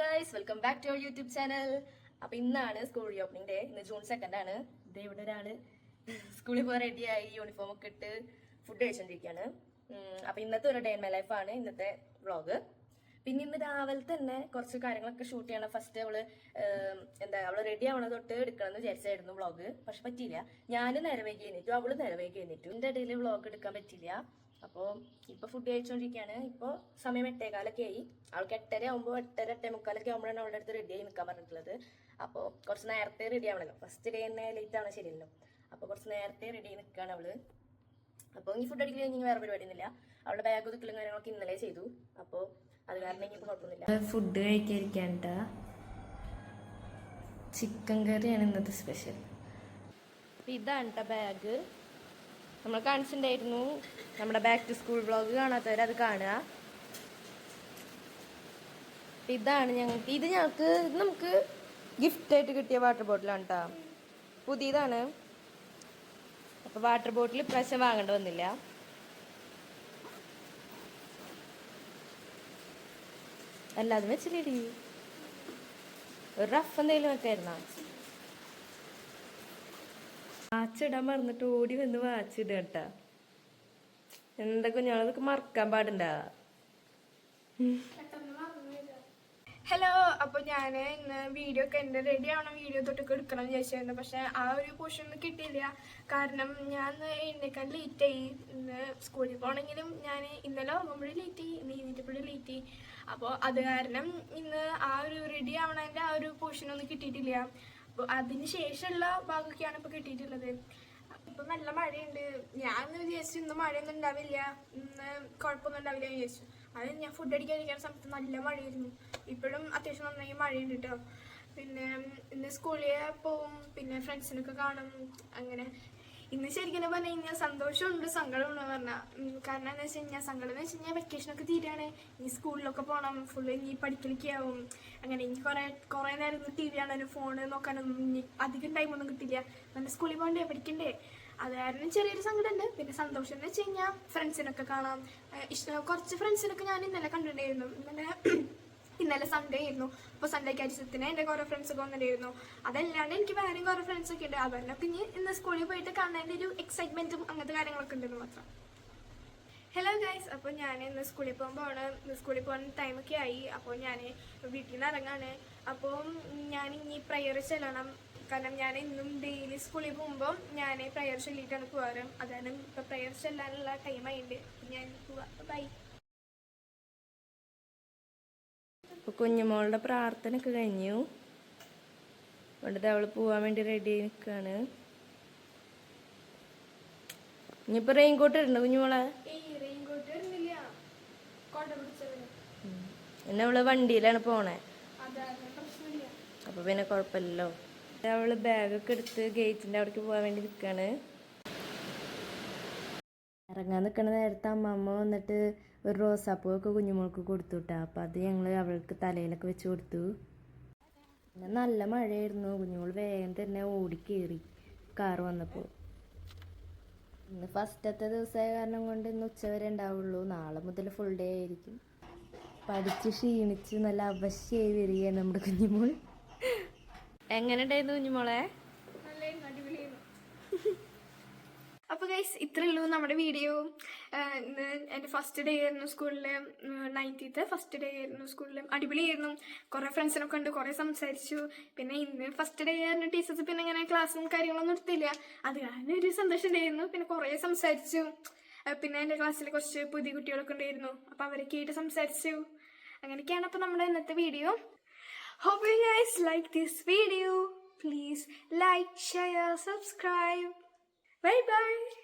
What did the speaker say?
Guys welcome back to YouTube channel അപ്പൊ ഇന്നാണ് school reopening day ഇന്ന് ജൂൺ സെക്കൻഡ് ആണ്. ഇതേ ഇവിടെ ഒരാൾ സ്കൂളിൽ പോകാൻ റെഡിയായി യൂണിഫോം ഒക്കെ ഇട്ട് ഫുഡ് കഴിച്ചോണ്ടിരിക്കുകയാണ് അപ്പോൾ അപ്പൊ ഇന്നത്തെ ഒരു ഡേ ഇൻ മൈ ലൈഫ് ആണ് ഇന്നത്തെ വ്ളോഗ് പിന്നെ ഇന്ന് രാവിലെ തന്നെ കുറച്ച് കാര്യങ്ങളൊക്കെ ഷൂട്ട് ചെയ്യണം. ഫസ്റ്റ് അവൾ എന്താ അവൾ റെഡി ആവണ തൊട്ട് എടുക്കണം എന്ന് വിചാരിച്ചായിരുന്നു വ്ളോഗ് പക്ഷെ പറ്റിയില്ല. ഞാൻ നേരെ വൈകി അവൾ നേരെ വൈകി ഇതിന്റെ ഇടയിൽ വ്ളോഗ് എടുക്കാൻ പറ്റില്ല അപ്പോൾ ഇപ്പൊ ഫുഡ് കഴിച്ചുകൊണ്ടിരിക്കുകയാണ് ഇപ്പോൾ സമയം എട്ടേകാലൊക്കെ ആയി. അവൾക്ക് എട്ടര ആകുമ്പോൾ എട്ടര എട്ടേ മുക്കാലൊക്കെ ആകുമ്പോഴാണ് അവളുടെ അടുത്ത് റെഡി ആയി നിൽക്കാൻ പറഞ്ഞിട്ടുള്ളത്. അപ്പോൾ കുറച്ച് നേരത്തെ റെഡി ആവണല്ലോ. ഫസ്റ്റ് ഡേ തന്നെ ലേറ്റ് ആണ് ശരിയല്ലോ അപ്പോൾ കുറച്ച് നേരത്തെ റെഡി ആയി നിൽക്കുകയാണ് അവൾ. അപ്പോൾ ഈ ഫുഡ് അടിക്കില്ല ഇനി വേറെ പരിപാടി ഒന്നുമില്ല അവളുടെ ബാഗ് ഒതുക്കലും കാര്യങ്ങളൊക്കെ ഇന്നലെ ചെയ്തു. അപ്പോൾ അത് കാരണം ഇനി കുഴപ്പമൊന്നുമില്ല. ഫുഡ് കഴിക്കാതിരിക്കാണ്ട ചിക്കൻ കറിയാണ് ഇന്നത്തെ സ്പെഷ്യൽ ഇതാണ് കേട്ടോ ബാഗ് നമ്മൾ കാണിച്ചിട്ടുണ്ടായിരുന്നു. നമ്മുടെ ബാക്ക് ടു സ്കൂൾ വ്ളോഗ് കാണാത്തവർ അത് കാണുക. ഇതാണ് ഞങ്ങൾക്ക് ഇത് ഞങ്ങൾക്ക് ഇത് നമുക്ക് ഗിഫ്റ്റായിട്ട് കിട്ടിയ വാട്ടർ ബോട്ടിലാണ് കേട്ടോ പുതിയതാണ്. അപ്പൊ വാട്ടർ ബോട്ടിൽ ഇപ്രാവശ്യം വാങ്ങേണ്ടി വന്നില്ല. അല്ലാതെ വെച്ചില്ലേടി. ഒരു റഫ് എന്തെങ്കിലും വെക്കായിരുന്നോ വാച്ചിടാൻ മറന്നിട്ട് ഓടി വന്ന് വാച്ച് ഇടുക കേട്ടാ. എന്താ കുഞ്ഞോളതൊക്കെ മറക്കാൻ പാടുണ്ട. ഹലോ അപ്പൊ ഞാൻ ഇന്ന് വീഡിയോ ഒക്കെ എന്റെ റെഡി ആവണം വീഡിയോ തൊട്ടൊക്കെ എടുക്കണം വിചാരിച്ചായിരുന്നു പക്ഷെ ആ ഒരു പോർഷൻ കിട്ടിയില്ല. കാരണം ഞാൻ എണ്ണേക്കാൻ ലേറ്റ് ആയി. ഇന്ന് സ്കൂളിൽ പോകണമെങ്കിലും ഞാൻ ഇന്നലെ ഉറങ്ങുമ്പോഴും ലേറ്റ് ആയി ഇന്ന് ലേറ്റ് ആയി. അപ്പോൾ അത് കാരണം ഇന്ന് ആ ഒരു റെഡി ആവണതിന്റെ ആ ഒരു പോർഷൻ ഒന്നും കിട്ടിയിട്ടില്ല. അതിന് ശേഷമുള്ള ഭാഗമൊക്കെയാണ് ഇപ്പോൾ കിട്ടിയിട്ടുള്ളത്. ഇപ്പൊ നല്ല മഴയുണ്ട്. ഞാൻ വിചാരിച്ചു ഇന്ന് മഴയൊന്നും ഉണ്ടാവില്ല. ഇന്ന് കുഴപ്പമൊന്നും ഉണ്ടാവില്ല വിചാരിച്ചു. അത് ഞാൻ ഫുഡ് അടിക്കാൻ സമയത്ത് നല്ല മഴയായിരുന്നു. ഇപ്പോഴും അത്യാവശ്യം നന്നായി മഴയുണ്ട് കേട്ടോ പിന്നെ ഇന്ന് സ്കൂളിൽ പോവും. പിന്നെ ഫ്രണ്ട്സിനൊക്കെ കാണും. അങ്ങനെ ഇന്ന് ശരിക്കും പറഞ്ഞു കഴിഞ്ഞാൽ സന്തോഷമുണ്ട് സങ്കടമുണ്ട് പറഞ്ഞാൽ കാരണം എന്താ വെച്ച് കഴിഞ്ഞാൽ സങ്കടം എന്ന് വെച്ച് കഴിഞ്ഞാൽ വെക്കേഷനൊക്കെ തീരാണ്. ഇനി സ്കൂളിലൊക്കെ പോകണം ഫുള്ള് ഇനി പഠിക്കലൊക്കെ ആവും. അങ്ങനെ ഇനി കുറേ കുറേ നേരം ടി വി ഫോണ് നോക്കാനൊന്നും ഇനി അധികം ടൈമൊന്നും കിട്ടില്ല. നല്ല സ്കൂളിൽ പോകണ്ടേ പഠിക്കണ്ടേ? അതായിരുന്നു കാരണം ചെറിയൊരു സങ്കടമുണ്ട്. പിന്നെ സന്തോഷം എന്ന് വെച്ച് കഴിഞ്ഞാൽ ഫ്രണ്ട്സിനൊക്കെ കാണാം. ഇഷ്ടം കുറച്ച് ഫ്രണ്ട്സിനൊക്കെ ഞാൻ ഇന്നലെ കണ്ടിട്ടുണ്ടായിരുന്നു. ഇന്നലെ ഇന്നലെ സൺഡേ ആയിരുന്നു. അപ്പോൾ സൺഡേ കാഴ്ചത്തിന് എന്റെ കുറേ ഫ്രണ്ട്സ് ഒക്കെ വന്നിട്ടുണ്ടായിരുന്നു. അതല്ലാണ്ട് എനിക്ക് വേറെയും കുറേ ഫ്രണ്ട്സ് ഒക്കെ ഉണ്ട്. അവരുടെ ഇനി ഇന്ന് സ്കൂളിൽ പോയിട്ട് കാണാന്റെ ഒരു എക്സൈറ്റ്മെന്റും അങ്ങനത്തെ കാര്യങ്ങളൊക്കെ ഉണ്ടെന്ന് മാത്രം. ഹലോ ഗൈസ് അപ്പോൾ ഞാൻ ഇന്ന് സ്കൂളിൽ പോകുമ്പോഴാണ് സ്കൂളിൽ പോകുന്ന ടൈമൊക്കെ ആയി. അപ്പോൾ ഞാൻ വീട്ടിൽ നിന്ന് ഇറങ്ങാണ്. അപ്പോൾ ഞാൻ ഇനി പ്രയർ ചെല്ലണം. കാരണം ഞാൻ ഇന്നും ഡെയിലി സ്കൂളിൽ പോകുമ്പോൾ ഞാൻ പ്രയർ ചൊല്ലിയിട്ടാണ് പോകാറ് അതാണ് ഇപ്പോൾ പ്രയർ ചെല്ലാനുള്ള ടൈമായിട്ട് ഞാൻ പോവാം. ബൈ അപ്പൊ കുഞ്ഞുമോളുടെ പ്രാർത്ഥന ഒക്കെ കഴിഞ്ഞു. അതുകൊണ്ട് അവൾ പോവാൻ വേണ്ടി റെഡി ആയി നിൽക്കാണ് ഇനിയിപ്പോ റെയിൻകോട്ട് ഇടണ്ട കുഞ്ഞുമോളെ? പിന്നെ അവൾ വണ്ടിയിലാണ് പോണേ. അപ്പൊ പിന്നെ കുഴപ്പമില്ലല്ലോ. അവൾ ബാഗൊക്കെ എടുത്ത് ഗേറ്റിന്റെ അവിടേക്ക് പോകാൻ വേണ്ടി നിൽക്കാണ് ഇറങ്ങാൻ നിൽക്കണ നേരത്തെ അമ്മമ്മ വന്നിട്ട് ഒരു റോസാപ്പൂവൊക്കെ കുഞ്ഞുമോൾക്ക് കൊടുത്തു കേട്ടോ അപ്പം അത് ഞങ്ങൾ അവൾക്ക് തലയിലൊക്കെ വെച്ച് കൊടുത്തു. പിന്നെ നല്ല മഴയായിരുന്നു. കുഞ്ഞുമോൾ വേഗം തന്നെ ഓടിക്കേറി കാർ വന്നപ്പോൾ ഇന്ന് ഫസ്റ്റത്തെ ദിവസമായ കാരണം കൊണ്ട് ഇന്ന് ഉച്ചവരെ ഉണ്ടാവുള്ളൂ. നാളെ മുതൽ ഫുൾ ഡേ ആയിരിക്കും. പഠിച്ച് ക്ഷീണിച്ച് നല്ല അവശ്യമായി വരികയാണ് നമ്മുടെ കുഞ്ഞുമോൾ. എങ്ങനെ ഉണ്ടായിരുന്നു കുഞ്ഞുമോളെ നല്ലായിരുന്നു അടിപൊളിയായിരുന്നു അപ്പോൾ ഗൈസ് ഇത്രേ ഉള്ളൂ നമ്മുടെ വീഡിയോ ഇന്ന് എന്റെ ഫസ്റ്റ് ഡേ ആയിരുന്നു സ്കൂളിൽ നയന്റീത്ത് ഫസ്റ്റ് ഡേ ആയിരുന്നു സ്കൂളിൽ അടിപൊളിയായിരുന്നു. കുറേ ഫ്രണ്ട്സിനൊക്കെ ഉണ്ട് കുറേ സംസാരിച്ചു. പിന്നെ ഇന്ന് ഫസ്റ്റ് ഡേ ആയിരുന്നു ടീച്ചേഴ്സ് പിന്നെ ഇങ്ങനെ ക്ലാസ്സും കാര്യങ്ങളൊന്നും എടുത്തില്ല. അത് കാരണം ഒരു സന്തോഷം ഉണ്ടായിരുന്നു. പിന്നെ കുറേ സംസാരിച്ചു. പിന്നെ എന്റെ ക്ലാസ്സിൽ കുറച്ച് പുതിയ കുട്ടികളൊക്കെ ഉണ്ടായിരുന്നു. അപ്പോൾ അവരൊക്കെ ആയിട്ട് സംസാരിച്ചു. അങ്ങനെയൊക്കെയാണ് അപ്പോൾ നമ്മുടെ ഇന്നത്തെ video hope you guys like this video Please like, share, subscribe. Bye bye.